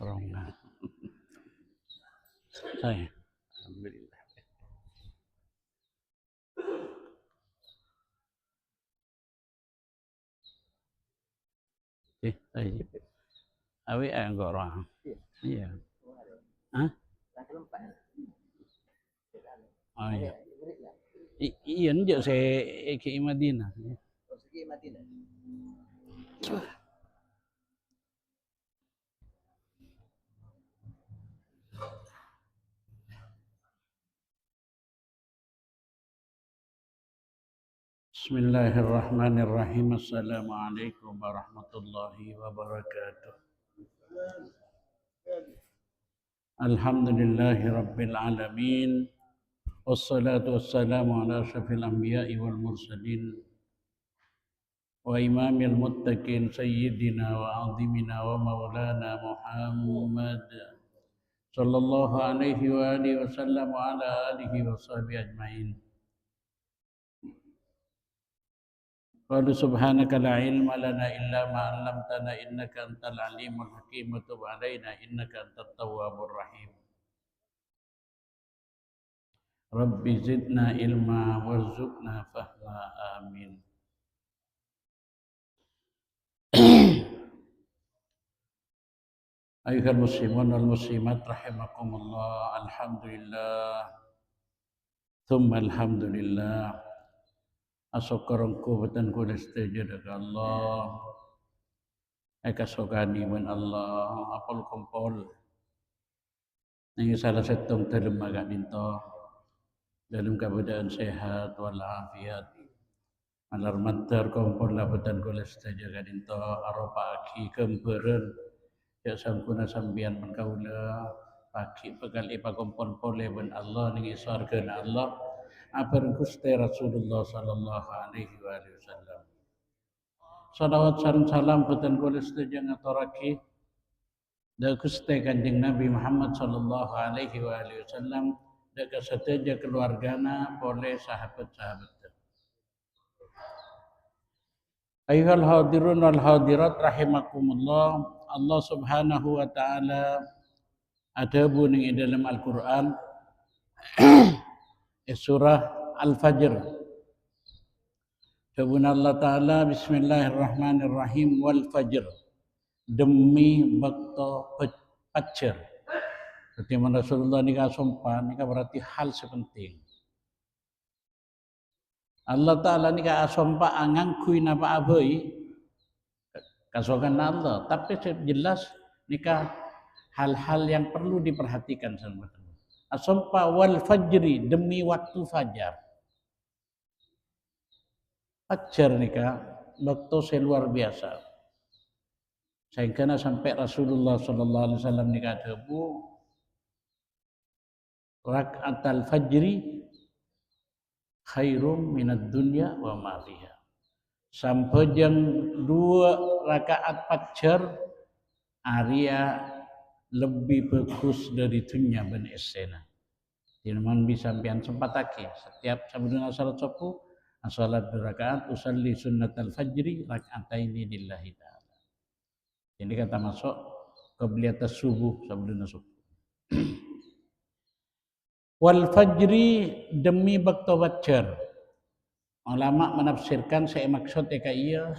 wrong na. Ay, alhamdulillah. Okay, ay. Awi ang gora. Yeah. yeah. Hah? Oh iya. I- iya njak saya ke Madinah. بسم الله الرحمن الرحيم السلام عليكم ورحمة الله وبركاته الحمد لله رب العالمين والصلاة والسلام على أشرف الأنبياء والمرسلين وإمام المتقين سيدنا وعظيمنا ومولانا محمد صلى الله عليه وآله وسلم وعلى آله وصحبه أجمعين. قالوا سبحانك لا علم لنا إلا ما علمتنا إنك أنت العليم الحكيم. وتب علينا إنك أنت التواب الرحيم. رب زدنا علما وارزقنا فهما آمين. أيها المسلمون والمسلمات رحمكم الله الحمد لله. ثم الحمد لله. asokarongku betan ku nesta jadak Allah. Eka sokani men Allah apal kompol. Nengi salah setong dalam agak dinto dalam keadaan sehat walafiat. Alar mantar kompol lah betan ku nesta jadak dinto aropa aki kemperen. Ya sampuna sambian mengkaulah pagi pegal ipa kompon pole ben Allah nengi sorgen Allah. Rasulullah sallallahu alaihi wa alihi wasallam. Salawat sareng salam peten kula sedaya ngaturake da Gusti Kanjeng Nabi Muhammad sallallahu alaihi wasallam da kesedaja keluargana boleh sahabat-sahabat. Ayuhal hadirun wal hadirat rahimakumullah. Allah Subhanahu wa taala ada buning dalam Al-Qur'an surah Al-Fajr. Allah Ta'ala Bismillahirrahmanirrahim wal fajr. Demi waktu fajar. Berarti Rasulullah ni sumpah ni berarti hal sepenting. Allah Ta'ala ni sumpah angang kui napa abai kasokan Allah. Tapi jelas nikah hal-hal yang perlu diperhatikan sama Asompa wal fajri demi waktu fajar. Fajar nikah waktu saya luar biasa. Sehingga sampai Rasulullah Sallallahu Alaihi Wasallam nikah debu rakaat al fajri khairum minat dunya wa ma fiha. Sampai jam dua rakaat fajar Arya lebih bagus dari dunia ben esena. Jangan bisa sempat lagi. Setiap sebelum salat subuh, salat dua rakaat, usalli sunnat al-fajri rakaatain lillahi ta'ala. Ini kata masuk ke subuh sebelum subuh. Wal fajri demi waktu fajar. Ulama menafsirkan saya maksud eka iya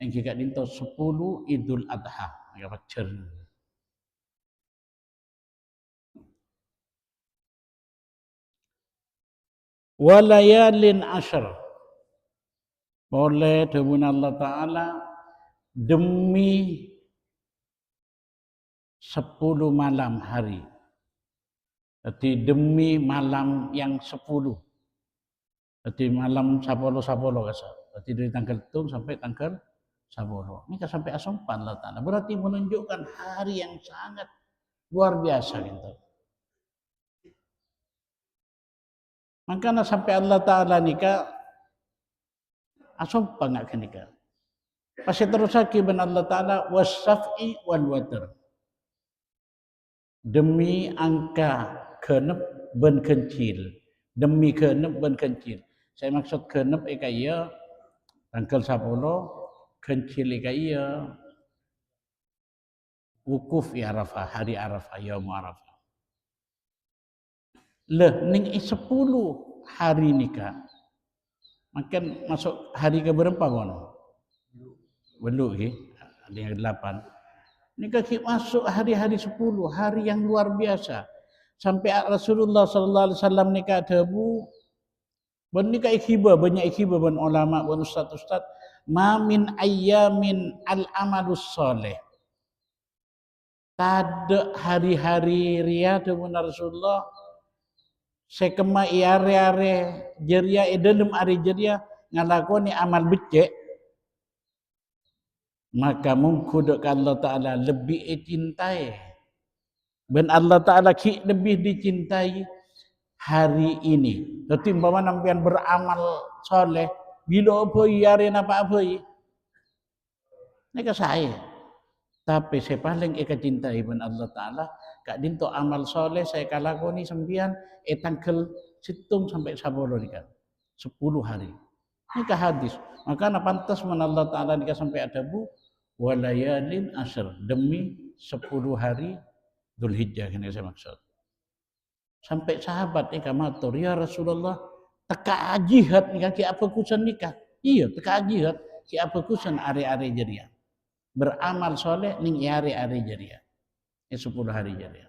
yang jika dinto 10 Idul Adha, ya fajar. Walayalin ashar boleh dengan Allah Ta'ala demi sepuluh malam hari. Jadi demi malam yang sepuluh. Jadi malam sapolo sapolo kasa jadi dari tanggal itu sampai tanggal sapolo ini sampai asompan Allah Ta'ala. Berarti menunjukkan hari yang sangat luar biasa gitu Makanya sampai Allah Ta'ala nikah, asal ke nikah. Pasti terus lagi Allah Ta'ala wasaf'i wal water. demi angka kenep ben kencil demi kenep ben kencil saya maksud kenep ika iya tanggal 10 kencil ika iya wukuf ya Arafah hari Arafah yaum Arafah leh ning 10 hari nikah makin masuk hari ke berapa bon belum ke ada yang delapan Nikah masuk hari-hari sepuluh, hari yang luar biasa. Sampai Rasulullah sallallahu alaihi wasallam nikah debu. Ben nikah ikhiba, banyak ikhiba ben ulama, ben ustaz-ustaz. Ma min ayyamin al amalus soleh. Tada hari-hari ria demun Rasulullah. Sekema iare-are jeria edelem ari jeria ngalakoni amal becek. Maka mungkuduk Allah Ta'ala lebih cintai. Dan Allah Ta'ala ki lebih dicintai hari ini. Jadi umpama nampian beramal soleh bila apa yare apa apa ini ke saya. Tapi saya paling eka cintai ben Allah Ta'ala kak dinto amal soleh saya kalakoni sembian etangkel situng sampai sabolo kan sepuluh hari ini ke hadis maka pantas men Allah Ta'ala nikah sampai ada bu walayalin asr demi 10 hari Dzulhijjah ini saya maksud. Sampai sahabat ni kamatur, ya Rasulullah, teka jihad ni ki apa kusan nikah. Iya, teka jihad ki apa kusan ari-ari jeria. Beramal soleh ning ari-ari jeria. Ini 10 hari jeria.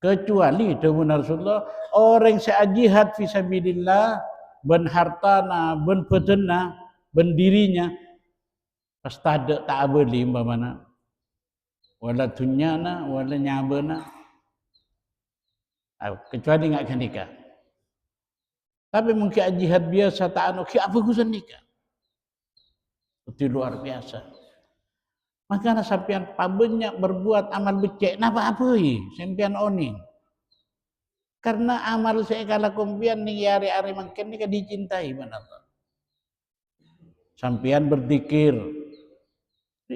Kecuali Tuhan Rasulullah, orang yang jihad fisabilillah, ben hartana, ben petena, ben dirinya, Pas tak beli mana. Wala tunyana, wala nyabana. Kecuali akan nikah. Tapi mungkin jihad biasa tak anu apa kusan nikah. Itu luar biasa. Maka sampean pabanyak berbuat amal becek, napa apa i? Sampean oni. Karena amal saya kalau kumpian nih hari-hari makin ini dicintai mana Sampean berzikir,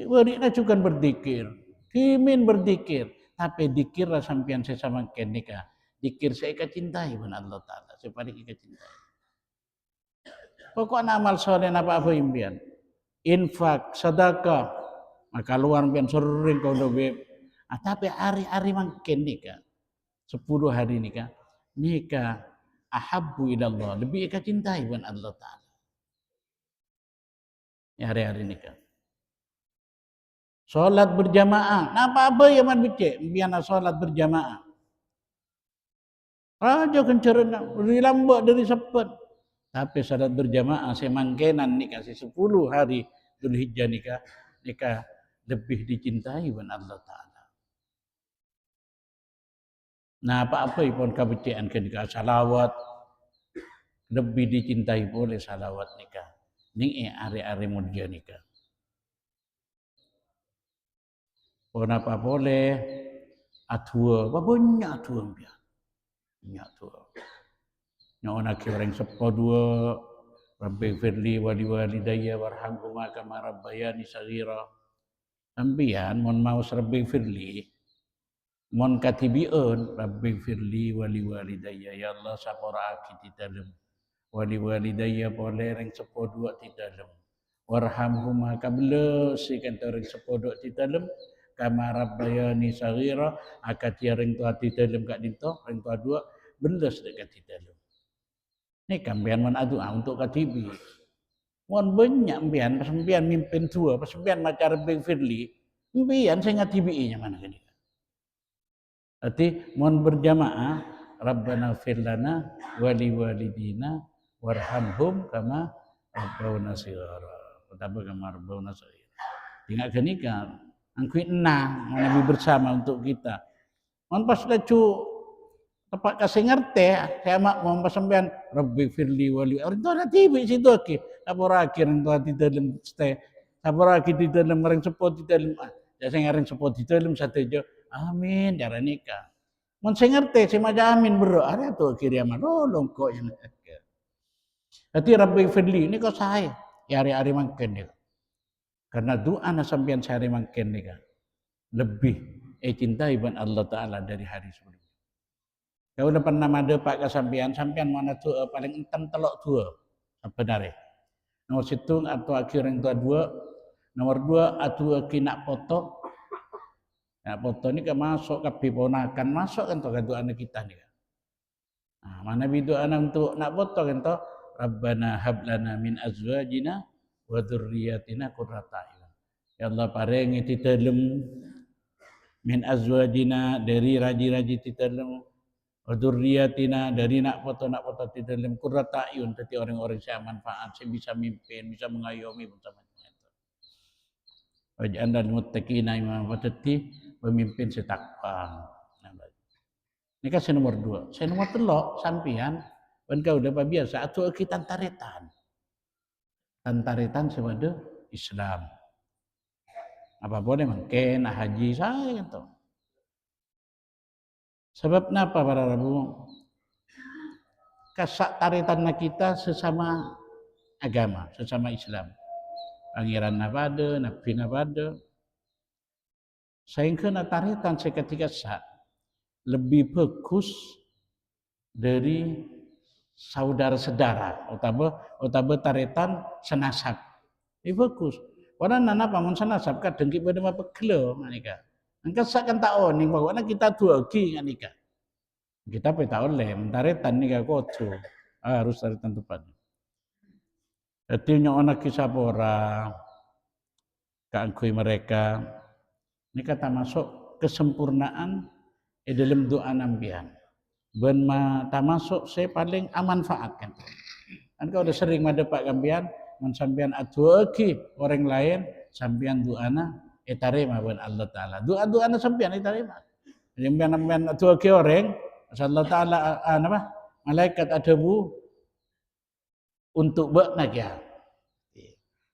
Warina juga berzikir. Kimin berzikir. Tapi dikir sampian saya sama kenika. Dikir saya cintai pun Allah Ta'ala. Paling ika cintai. Pokok amal soleh apa apa impian. Infak, sedekah. Maka luar impian sering kau dobe. Ah, tapi hari-hari makin nikah. Sepuluh hari nikah. Nikah ahabbu ilallah. Lebih ika cintai pun Allah Ta'ala. Ya hari-hari nikah. Solat berjamaah. Napa apa ya man becek? Biana solat berjamaah. Raja kencerna, dari lambak dari sepet. Tapi salat berjamaah saya mangkenan nih kasih sepuluh hari Dzulhijjah nikah nikah lebih dicintai oleh Allah Ta'ala. Nah apa-apa pun ke nikah salawat lebih dicintai boleh salawat nikah. Ini are-are mulia nikah. Pon apa boleh atua, apa banyak atua dia. Banyak atua. Nak orang sepo dua, Rabbi firli wali wali daya warhamhuma kama rabbayani sagira. Sampian mon mau Rabbi firli, mon katibiun Rabbi firli wali wali daya ya Allah sapora aki tidalem. Wali wali boleh orang sepo dua tidalem. Warhamhuma kabla si kan orang sepo dua tidalem kama rabbayani saghira akat ya ring tua ti dalam kat dinto ring tua dua belas dekat ti dalam ni kambian man adu untuk katibi mon banyak mbian pas mbian mimpin tua pas mbian macar bing firli mbian saya ngatibi nya mana gini Arti mon berjamaah Rabbana firlana wali walidina warhamhum kama rabbawna sigara. Betapa kama rabbawna sigara. Tinggal kenikah Angku enang Nabi bersama untuk kita. Man pas cu tepat kasih ngerti saya mak mau pasambian Rabbi firli wali. Orang tu ada tibi situ aki. Lapor akhir yang tu di dalam. Lapor akhir di dalam orang sepot di dalam. Ya saya ngareng sepot di dalam satu jo. Amin. Cara nikah. Mon saya ngerti saya maja amin bro. Ada tu akhir yang nolong kok yang. Jadi Rabbi firli ini kok saya. Ya hari-hari makan dia. Karena doa na sampean sehari mangken nih. Lebih eh cinta iban Allah Ta'ala dari hari sebelumnya. Kau udah pernah ada pak kesampian, sampian mana tuh paling entam telok dua sebenarnya. Nomor situ atau akhir yang tua dua, nomor dua atau kina foto. Nah, foto ini kan masuk ke ponakan masuk kan tuh anak kita nih. Nah, mana bidu anak untuk nak foto kan tuh Rabbana hablana min azwajina wa dzurriyyatina qurrata Ya Allah paringi titelem min azwajina dari raji-raji titelem Wadurriyatina dari nak foto nak foto di dalam kurat ayun tadi orang-orang saya manfaat saya bisa mimpin bisa mengayomi bersama. Wajah anda muttaqina imam fatati pemimpin setakwa. Ini kan saya nomor dua. Saya nomor telok sampian kan kau udah biasa atau kita taritan. Tantaritan sebada Islam. Apa boleh mungkin haji saya itu. Sebab kenapa para Rabu? Kasak taritan kita sesama agama, sesama Islam. Pangeran nabada, nabi nabada. Sehingga taritan seketika saat lebih bagus dari saudara-saudara, utama utama taritan senasab. Ini bagus. Orang nana pamun senasab kadang kita pada apa gelo Engkau sakan tahu nih bahwa kita dua lagi nikah. Kita tahu leh, taretan nih koco. Ah, harus taretan tepat. Jadi anak kisah pora, keangkui mereka. Ini kata masuk kesempurnaan di dalam doa nambian. Ben ma masuk saya paling aman faat kan. Kan kau udah sering pak kambian, men sambian atuaki orang lain, sambian doana etarema ben Allah Ta'ala. Doa-doa na sampian etarema. Yang bian tua ke orang, Allah Ta'ala apa? Malaikat ada bu untuk buat nagia.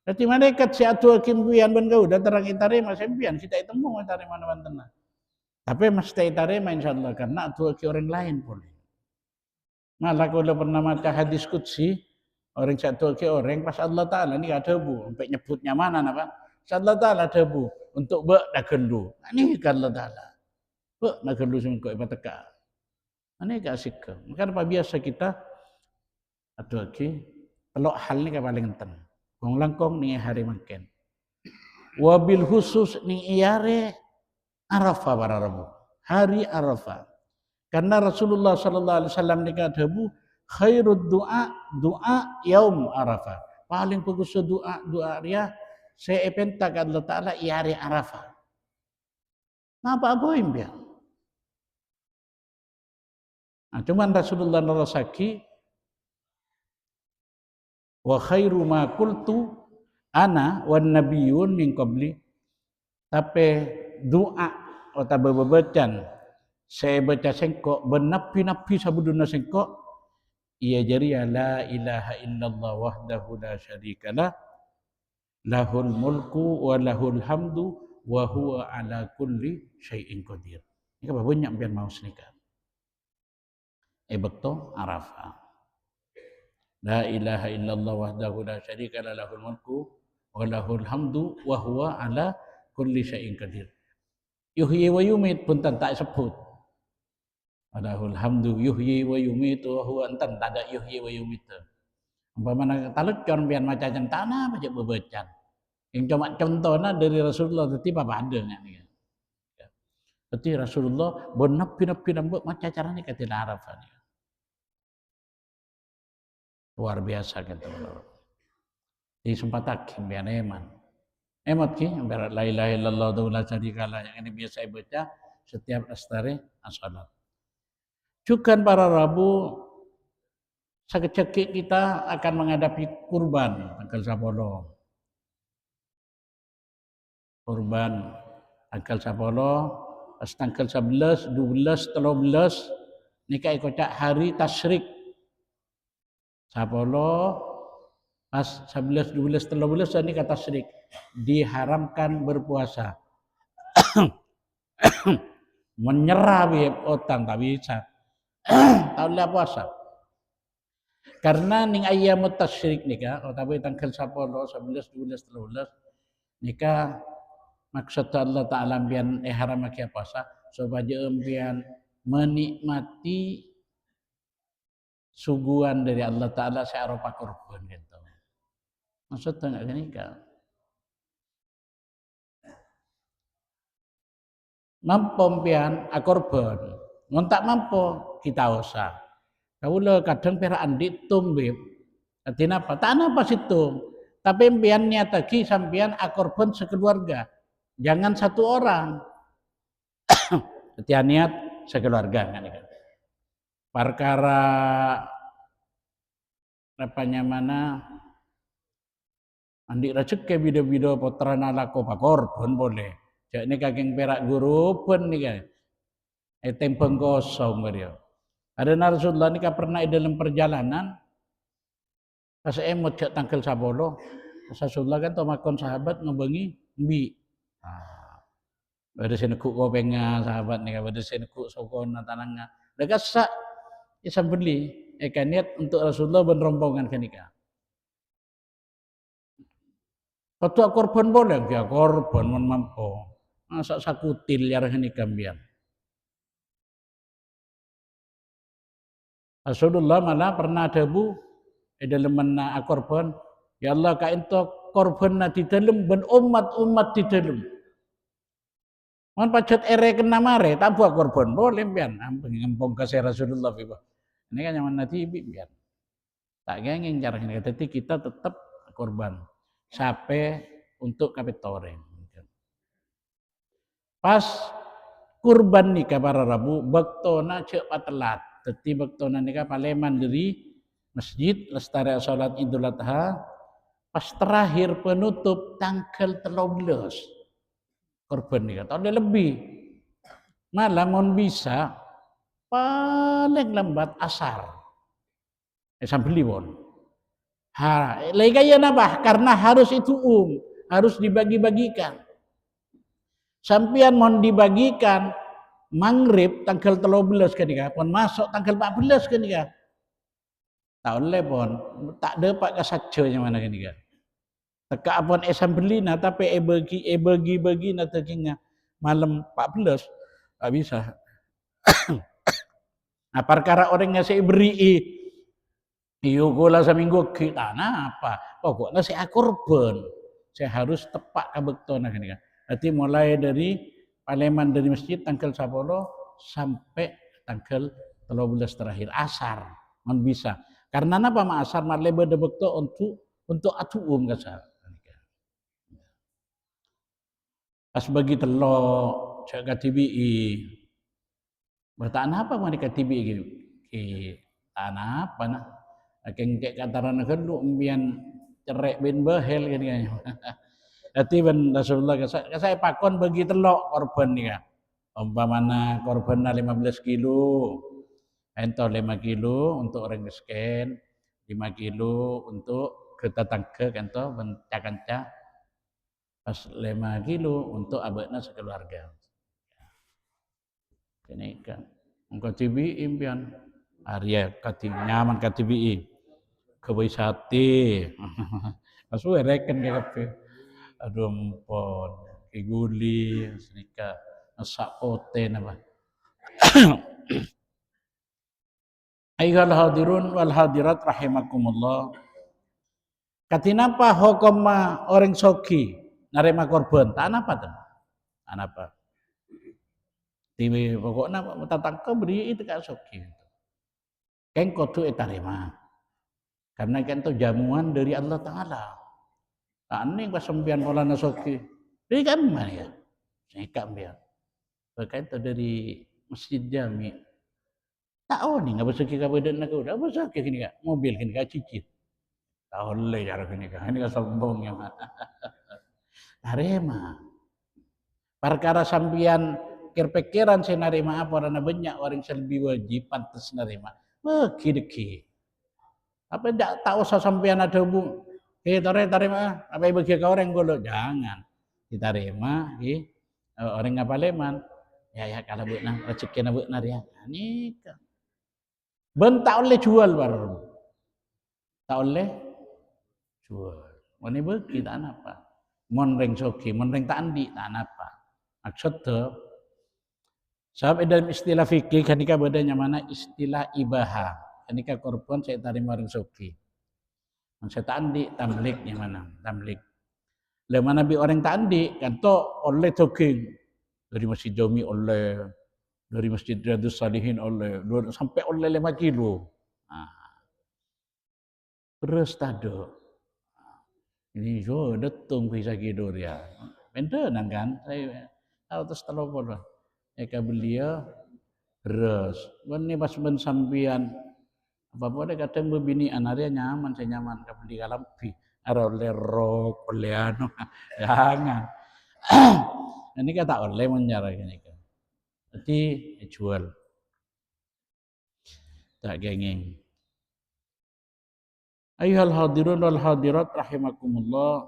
Jadi malaikat si atua kimpian ben kau udah terang etarema sampian kita itu mau etarema mana tenang. Tapi mesti etarema insyaallah karena atua ke orang lain boleh. Malah kalau pernah maca hadis kutsi, orang satu ke orang pas Allah Ta'ala ini ada bu, sampai nyebutnya mana apa? Allah Ta'ala ada bu, untuk ber dah kendu. Ini kan Allah Ta'ala. Ber dah kendu semua ikut teka. Ini kan sika. Maka apa biasa kita atau lagi pelok hal ni kan paling enten. Wong langkong ni hari makin. Wabil khusus ni iare Arafah para Rabu. Hari Arafah. Karena Rasulullah sallallahu alaihi wasallam ni kata bu khairud doa doa yaum Arafah. Paling bagus doa doa dia saya epenta ke Allah Ta'ala iari Arafah. Napa aboim dia? Nah, cuman Rasulullah narasaki wa khairu ma qultu ana wan nabiyun min qabli tapi doa atau bebebecan saya baca sengkok benapi-napi sabuduna sengkok ia jadi la ilaha illallah wahdahu la syarikalah lahul mulku wa lahul hamdu wa huwa ala kulli syai'in qadir. Ini apa banyak biar mau senikah. Eh betul Arafah. La ilaha illallah wahdahu la syarika la lahul mulku wa lahul hamdu wa huwa ala kulli syai'in qadir. Yuhyi wa yumit pun tak sebut. Walahul hamdu yuhyi wa yumit wa huwa entan tak ada yuhyi wa yumit. Umpamana talekon biar macam tanah macam bebecan. Yang cuma contohnya dari Rasulullah tadi apa ada ni. Jadi Rasulullah benar nabi nambut macam cara ni kata ni. Luar biasa kata Allah. Di sempat hakim biar eman. Emat ki, biar la ilaha illallah la syarika yang ini biasa baca setiap astari asalat. Juga para Rabu sakit kita akan menghadapi kurban tanggal 10 korban tanggal 10 pas tanggal 11 12 13 nikah kocak hari tasrik. 10 pas 11 12 13 nikah tasrik. Diharamkan berpuasa. Menyerah utang tak bisa. Tahu puasa karena ning ayam tasrik nikah oh tapi tanggal 10 11 12 13 nikah maksud Allah Ta'ala bian ihram makia puasa supaya empian menikmati suguhan dari Allah Ta'ala searupa korban gitu. Maksudnya enggak gini kan? Mampu pian akorban. Mun tak mampu kita usah. Kau kadang perak andi tumbe. Artinya apa? Tak apa situ. Tapi impian niat lagi sampian akorban sekeluarga. Jangan satu orang. Ketika niat sekeluarga kan perkara apanya mana andi rezeki video-video putra nalako pakor pun boleh jadi ini kakek perak guru pun nih kan etem kosong beliau ada Rasulullah ini pernah dalam perjalanan pas emot cek tangkel sabolo Rasulullah kan tomakon sahabat ngebengi mbi ah. Pada sini kuk kopengnya sahabat nih, sini kuk sokon tanangnya. Dekat sak isa beli eka niat untuk Rasulullah ben rombongan kenika. Ketua korban boleh ya korban mampu. Masa sakutil ya kenika biar. Rasulullah malah pernah debu di dalam mana korban ya Allah ka ento korban na di dalam ben umat-umat di dalam. Mon pacet ere kena mare tak buat korban boleh ampun ngempong kasih Rasulullah fiba. Ini kan yang nanti biar tak gengeng cara ini. Tapi kita tetap korban sampai untuk kapitoreng. Pas kurban nikah para rabu baktona cek patelat. Teti baktona nikah paleman dari masjid lestari salat idul adha pas terakhir penutup tanggal 13 korban nikah tahun lebih malah mau bisa paling lambat asar. Eh, sambil liwon. Ha, legaya napa? Karena harus itu um, harus dibagi-bagikan. Sampian mau dibagikan mangrib tanggal 13 ketika pun masuk tanggal 14 ketika tahun lepon tak dapat yang mana ketika teka apun esam beli na tapi e bagi e bagi bagi na malam 14 tak bisa. Nah, perkara orang yang saya beri iyo gula seminggu kita nah apa. Pokoknya saya korban. Saya harus tepat kabektona kan Nanti mulai dari Paleman dari masjid tanggal 10 sampai tanggal 13 terakhir. Asar man bisa. Karena apa ma? Asar ma lebe de bekto untuk untuk atuum kasa pas bagi telo cak TBI Bertaan apa mereka tibi gitu? Ke tanah apa nah? Aking kek kataran lu umbian cerek bin bahel kan kan. Ben Rasulullah saya pakon bagi telok korban ya. Umpamana korban 15 kilo, ento 5 kilo untuk orang miskin, 5 kilo untuk kita tangke ento bencakanca pas 5 kilo untuk abadnya sekeluarga. Kene kan. Engko TBI impian Arya kati nyaman ka TBI. Kebay sate. Asu reken ke ampun. Kiguli, senika nasak kote napa. Ayyuhal hadirun wal hadirat rahimakumullah. Katinapa hukum orang soki narema korban? Tak apa tuh? Tak apa. Tiwi pokoknya tatangka beri itu kan soki. Kan kotu etarema. Karena kan itu jamuan dari Allah Ta'ala. Aneh pas sembian pola nasoki. Ini kan mana ya? Saya. Bahkan itu dari masjid jami. Tahu nih nggak bisa kita beda nak udah bisa kita kini mobil kini kak cicit. Tahu le cara kini kak ini kan sombong ya mah. Narema. Perkara sambian pikir-pikiran saya narima apa karena banyak orang lebih wajib pantas narima. Bagi deki. Apa tidak tahu saya sampean ada hubung. Eh tare tarima apa bagi kau orang golo jangan. Diterima eh orang apa leman? Ya ya kalau buat nang rezeki na buat naria ini kan ben tak oleh jual baru. Tak oleh jual. Ini bagi tak apa mon ring soki mon ring tak andi tak apa maksud tuh Sebab dalam istilah fikih ketika bedanya mana istilah ibaha. Ketika korban saya tarik maring soki. Saya tandi tamlik yang mana tamlik. Lemana bi orang tandi kan to oleh soki dari masjid Jami oleh dari masjid Riyadus Salihin oleh sampai oleh lima kilo. Nah. Terus tado. Ini jo detung kisah kidur ya. Benda kan saya tahu terus telepon eka belia res ini pas ben sampian apa apa deh kadang bini anaria nyaman saya nyaman ke beli kalampi ada oleh rok oleh anu jangan. Ini kata oleh menjara ini kan jadi jual. Tak gengeng. Ayuhal hadirun wal hadirat rahimakumullah.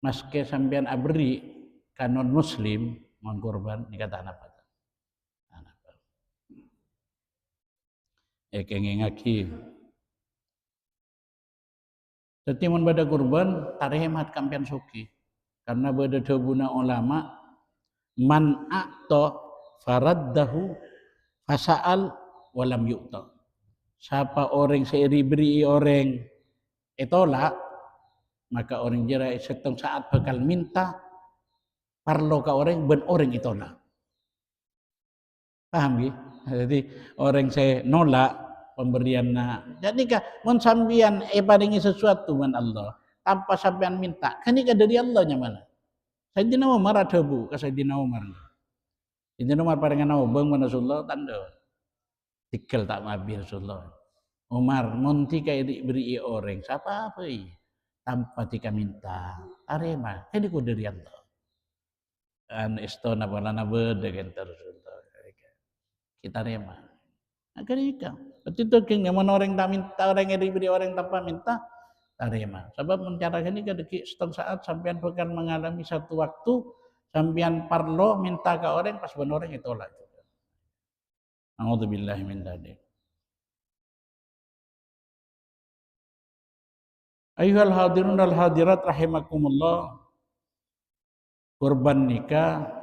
Maske sampean abri kanon muslim mohon korban ini kata anak ya kengeng ngaki jadi mun bada kurban tarehemat kampian suki karena bada dobuna ulama man akto faraddahu fasaal walam yukta siapa orang seiri beri orang etola maka orang jera setong saat bakal minta parlo ka orang ben orang itu. Paham gitu? Jadi orang saya nolak pemberian na. Jadi kah mon sambian e paringi sesuatu man Allah tanpa sampean minta. Kan ini dari Allahnya mana? Sayyidina Umar ada bu, ka Sayyidina Umar. Sayyidina Umar paringan bang mana Rasulullah tanda. Tikel tak mabi Rasulullah. Umar monti kayak diberi orang siapa apa tanpa tika minta. Arema, ini ku dari Allah an istona balana bede terus kita rema agar ika itu king yang orang tak minta orang yang diberi orang tanpa minta tarema sebab mencarakan ini kadeki setengah saat sampean bukan mengalami satu waktu sampean parlo minta ke orang pas benar orang itu lah Alhamdulillah min dzalik Ayuhal hadirun al hadirat rahimakumullah. Kurban nikah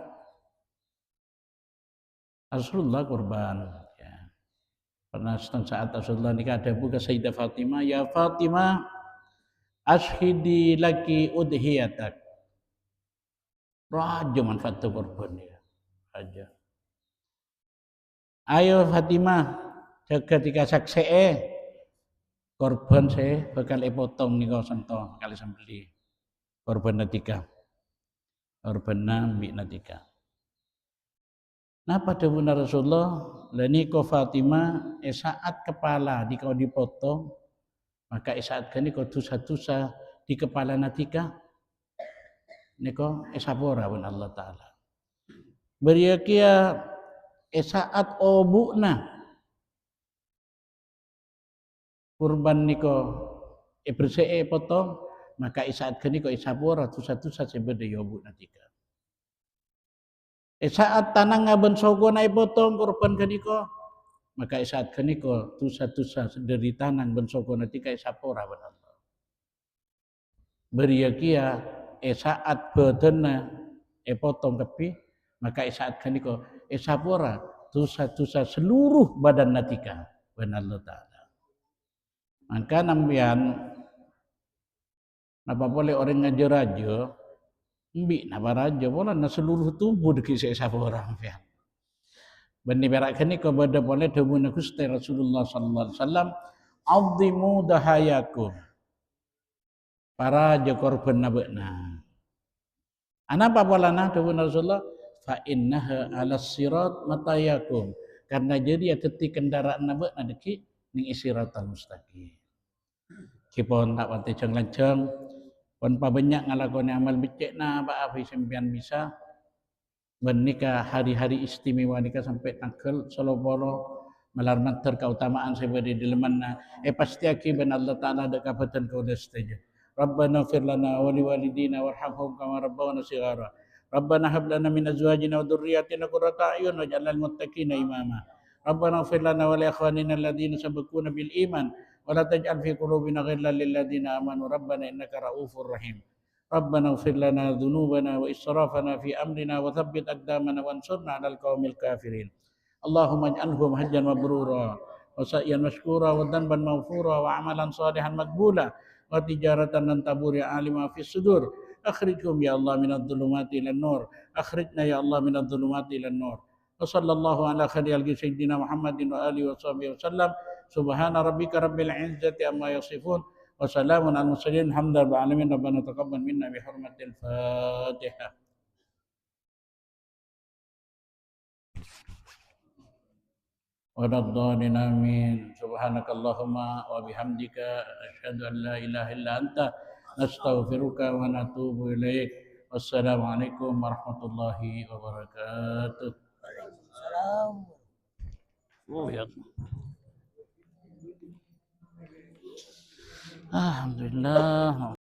Rasulullah kurban ya. pernah setengah saat Rasulullah nikah ada buka Sayyidah Fatimah ya Fatimah ashidi laki udhiyatak. Raja manfaat kurban ya raja. Ayo Fatimah ketika saksi eh. Korban saya bakal epotong nih kau sentuh kali sembeli korban ketika Urbana natika. Pada benar Rasulullah, lani ko Fatimah, esaat kepala di kau dipotong, maka esaat kini kau tusa-tusa di kepala natika, niko esabora pun Allah Ta'ala. Beriakia esaat obukna, kurban niko e bersee potong, maka isaat kini ko isabora tu satu sa sebeda natika. Isaat tanang ngaben sogo na ipotong korban kini ko maka isaat kini ko tu satu sa dari tanang ben sogo natika isapora benar. Beriakia isaat bedena epotong kepi maka isaat kini ko isapora tu satu sa seluruh badan natika benar Allah Ta'ala. Maka nambian Napa boleh orang ngajar raja, mbi napa raja boleh na seluruh tubuh deki sapa orang fian. Bani berak kini kepada boleh demun Gusti Rasulullah sallallahu alaihi wasallam azimu dahayakum. Para je korban nabena. Anapa bolana demun Rasulullah fa innaha ala sirat matayakum. Karena jadi ya ketika kendaraan nabena deki ning isiratal mustaqim. Kipon tak wanti ceng lanceng Pun pa banyak ngalakoni amal becek na apa apa sembian bisa. Menikah hari-hari istimewa nikah sampai tanggal solo bolo melarmat terkeutamaan sebagai di lemanna eh pasti akibat Allah Taala ada kapatan kau dah setuju. Rabbana fir lana wa liwalidina warhamhum kama rabbana sighara. Rabbana hab lana min azwajina wa dhurriyyatina qurrata a'yun waj'alna lil muttaqina imama. Rabbana fir lana wa ولا تجعل في قلوبنا غلا للذين آمنوا. ربنا إنك رؤوف رحيم. ربنا اغفر لنا ذنوبنا وإسرافنا في أمرنا وثبت أقدامنا وانصرنا على القوم الكافرين. اللهم اجعلهم هجا مبرورا وسعيا مشكورا وذنبا مغفورا وعملا صالحا مقبولا وتجارة لن تبور عالما في الصدور. أخرجهم يا الله من الظلمات إلى النور. أخرجنا يا الله من الظلمات إلى النور. وصلى الله على خير سيدنا محمد وآله وصحبه وسلم. سبحان ربك رب العزة عما يصفون وسلام على المرسلين. الحمد لله رب العالمين. ربنا تقبل منا بحرمة الفاتحة. ولا الضالين آمين. سبحانك اللهم وبحمدك أشهد أن لا إله إلا أنت نستغفرك ونتوب إليك. والسلام عليكم ورحمة الله وبركاته. Salam. Oh ya. Alhamdulillah.